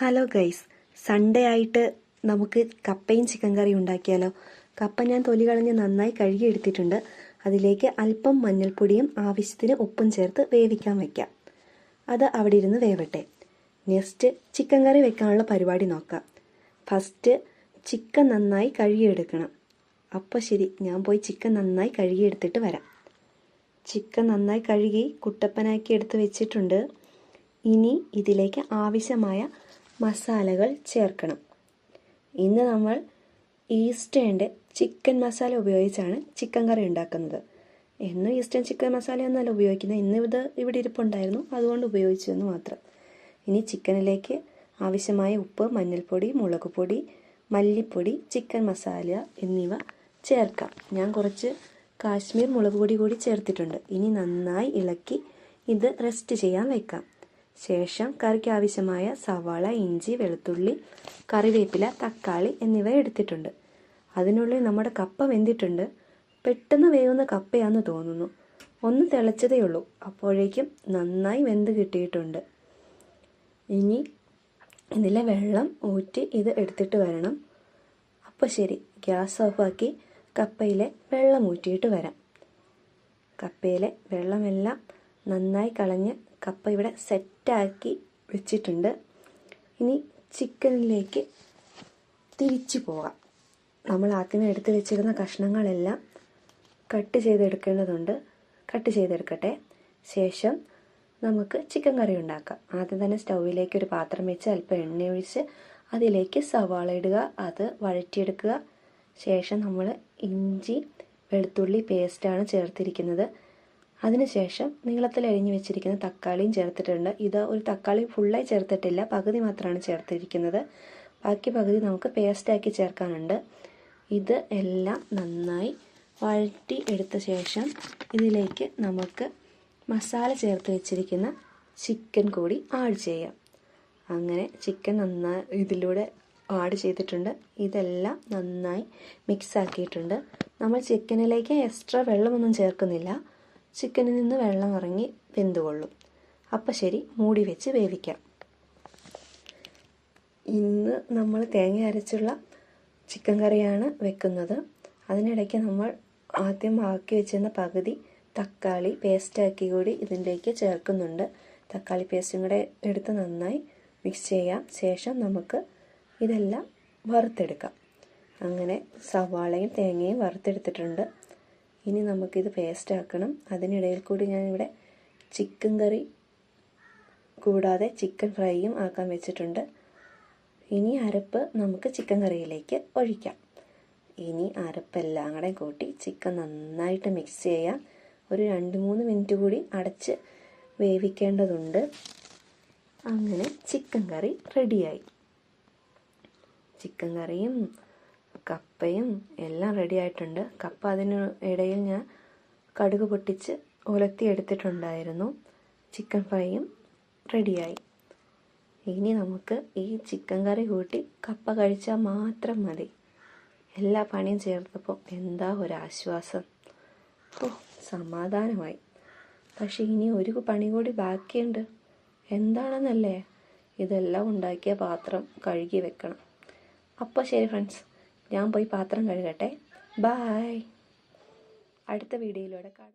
Hello guys Sunday ആയിട്ട് നമുക്ക് കപ്പയും ചിക്കൻ കറിയും ഉണ്ടാക്കിയാലോ? കപ്പ ഞാൻ തൊലി കളഞ്ഞ് നന്നായി കഴുകി എടുത്തിട്ടുണ്ട്. അതിലേക്ക് അല്പം മഞ്ഞൾപ്പൊടിയും ആവശ്യത്തിന് ഉപ്പും ചേർത്ത് വേവിക്കാൻ വയ്ക്കാം അത് അവിടെ ഇരുന്ന് വേവട്ടെ. നെക്സ്റ്റ് ചിക്കൻ കറി വെക്കാനുള്ള പരിപാടി നോക്കാം. ഫസ്റ്റ് ചിക്കൻ നന്നായി കഴുകിയെടുക്കണം. അപ്പോൾ ശരി ഞാൻ പോയി ചിക്കൻ നന്നായി കഴുകിയെടുത്തിട്ട് വരാം. ചിക്കൻ നന്നായി കഴുകി കുട്ടപ്പനാക്കി എടുത്ത് വെച്ചിട്ടുണ്ട്. ഇനി ഇതിലേക്ക് ആവശ്യമായ മസാലകൾ ചേർക്കണം. ഇന്ന് നമ്മൾ ഈസ്റ്റേന്റെ ചിക്കൻ മസാല ഉപയോഗിച്ചാണ് ചിക്കൻ കറി ഉണ്ടാക്കുന്നത്. എന്നും ഈസ്റ്റേൺ ചിക്കൻ മസാല എന്നല്ല ഉപയോഗിക്കുന്നത്. ഇന്ന് ഇത് ഇവിടെ ഇരിപ്പുണ്ടായിരുന്നു. അതുകൊണ്ട് ഉപയോഗിച്ചു എന്ന് മാത്രം. ഇനി ചിക്കനിലേക്ക് ആവശ്യമായ ഉപ്പ് മഞ്ഞൾപ്പൊടി മുളക് പൊടി മല്ലിപ്പൊടി ചിക്കൻ മസാല എന്നിവ ചേർക്കാം. ഞാൻ കുറച്ച് കാശ്മീർ മുളക് പൊടി കൂടി ചേർത്തിട്ടുണ്ട്. ഇനി നന്നായി ഇളക്കി ഇത് റെസ്റ്റ് ചെയ്യാൻ വെക്കാം. ശേഷം കറിക്ക് ആവശ്യമായ സവാള ഇഞ്ചി വെളുത്തുള്ളി കറിവേപ്പില തക്കാളി എന്നിവ എടുത്തിട്ടുണ്ട്. അതിനുള്ളിൽ നമ്മുടെ കപ്പ വെന്തിട്ടുണ്ട്. പെട്ടെന്ന് വേവുന്ന കപ്പയാന്ന് തോന്നുന്നു. ഒന്ന് തിളച്ചതേ ഉള്ളൂ. അപ്പോഴേക്കും നന്നായി വെന്ത് കിട്ടിയിട്ടുണ്ട്. ഇനി ഇതിലെ വെള്ളം ഊറ്റി ഇത് എടുത്തിട്ട് വരണം. അപ്പോൾ ശരി ഗ്യാസ് ഓഫാക്കി കപ്പയിലെ വെള്ളം ഊറ്റിയിട്ട് വരാം. കപ്പയിലെ വെള്ളമെല്ലാം നന്നായി കളഞ്ഞ് കപ്പ ഇവിടെ സെറ്റാക്കി വെച്ചിട്ടുണ്ട്. ഇനി ചിക്കനിലേക്ക് തിരിച്ചു പോകാം നമ്മൾ ആദ്യമേ എടുത്ത് വെച്ചിരുന്ന കഷ്ണങ്ങളെല്ലാം കട്ട് ചെയ്തെടുക്കേണ്ടതുണ്ട്. കട്ട് ചെയ്തെടുക്കട്ടെ. ശേഷം നമുക്ക് ചിക്കൻ കറി ഉണ്ടാക്കാം. ആദ്യം തന്നെ സ്റ്റൗവിലേക്ക് ഒരു പാത്രം വെച്ച് അല്പം എണ്ണ ഒഴിച്ച് അതിലേക്ക് സവാള ഇടുക അത് വഴറ്റിയെടുക്കുക. ശേഷം നമ്മൾ ഇഞ്ചി വെളുത്തുള്ളി പേസ്റ്റാണ് ചേർത്തിരിക്കുന്നത്. അതിനുശേഷം നീളത്തിൽ അരിഞ്ഞു വെച്ചിരിക്കുന്ന തക്കാളിയും ചേർത്തിട്ടുണ്ട്. ഇത് ഒരു തക്കാളി ഫുള്ളായി ചേർത്തിട്ടില്ല. പകുതി മാത്രമാണ് ചേർത്തിരിക്കുന്നത്. ബാക്കി പകുതി നമുക്ക് പേസ്റ്റാക്കി ചേർക്കാനുണ്ട്. ഇത് എല്ലാം നന്നായി വഴറ്റി എടുത്ത ശേഷം ഇതിലേക്ക് നമുക്ക് മസാല ചേർത്ത് വെച്ചിരിക്കുന്ന ചിക്കൻ കൂടി ആഡ് ചെയ്യാം. അങ്ങനെ ചിക്കൻ നന്നായി ഇതിലൂടെ ആഡ് ചെയ്തിട്ടുണ്ട്. ഇതെല്ലാം നന്നായി മിക്സ് ആക്കിയിട്ടുണ്ട്. നമ്മൾ ചിക്കനിലേക്ക് എക്സ്ട്രാ വെള്ളമൊന്നും ചേർക്കുന്നില്ല. ചിക്കനിൽ നിന്ന് വെള്ളം ഇറങ്ങി വെന്തുകൊള്ളും. അപ്പം ശരി മൂടി വെച്ച് വേവിക്കാം. ഇന്ന് നമ്മൾ തേങ്ങ അരച്ചുള്ള ചിക്കൻ കറിയാണ് വെക്കുന്നത്. അതിനിടയ്ക്ക് നമ്മൾ ആദ്യം ആക്കി വെച്ചിരുന്ന പകുതി തക്കാളി പേസ്റ്റാക്കി കൂടി ഇതിലേക്ക് ചേർക്കുന്നുണ്ട്. തക്കാളി പേസ്റ്റും കൂടെ എടുത്ത് നന്നായി മിക്സ് ചെയ്യാം. ശേഷം നമുക്ക് ഇതെല്ലാം വറുത്തെടുക്കാം. അങ്ങനെ സവാളയും തേങ്ങയും വറുത്തെടുത്തിട്ടുണ്ട്. ഇനി നമുക്കിത് പേസ്റ്റ് ആക്കണം. അതിനിടയിൽ കൂടി ഞാനിവിടെ ചിക്കൻ കറി കൂടാതെ ചിക്കൻ ഫ്രൈയും ആക്കാൻ വെച്ചിട്ടുണ്ട്. ഇനി അരപ്പ് നമുക്ക് ചിക്കൻ കറിയിലേക്ക് ഒഴിക്കാം. ഇനി അരപ്പെല്ലാം കൂടെ കൂട്ടി ചിക്കൻ നന്നായിട്ട് മിക്സ് ചെയ്യാം. ഒരു രണ്ട് മൂന്ന് മിനിറ്റ് കൂടി അടച്ച് വേവിക്കേണ്ടതുണ്ട്. അങ്ങനെ ചിക്കൻ കറി റെഡിയായി ചിക്കൻ കറിയും കപ്പയും എല്ലാം റെഡി ആയിട്ടുണ്ട്. കപ്പ അതിന് ഇടയിൽ ഞാൻ കടുക് പൊട്ടിച്ച് ഉലത്തി എടുത്തിട്ടുണ്ടായിരുന്നു. ചിക്കൻ ഫ്രൈയും റെഡിയായി ഇനി നമുക്ക് ഈ ചിക്കൻ കറി കൂട്ടി കപ്പ കഴിച്ചാൽ മാത്രം മതി. എല്ലാ പണിയും ചേർത്തപ്പോൾ എന്താ ഒരാശ്വാസം. ഓ സമാധാനമായി. പക്ഷെ ഇനി ഒരു പണി കൂടി ബാക്കിയുണ്ട്. എന്താണെന്നല്ലേ? ഇതെല്ലാം ഉണ്ടാക്കിയ പാത്രം കഴുകി വെക്കണം. അപ്പോൾ ശരി ഫ്രണ്ട്സ് ഞാൻ പോയി പാത്രം കഴുകട്ടെ. ബായ് അടുത്ത വീഡിയോയിലൂടെ കാണാം.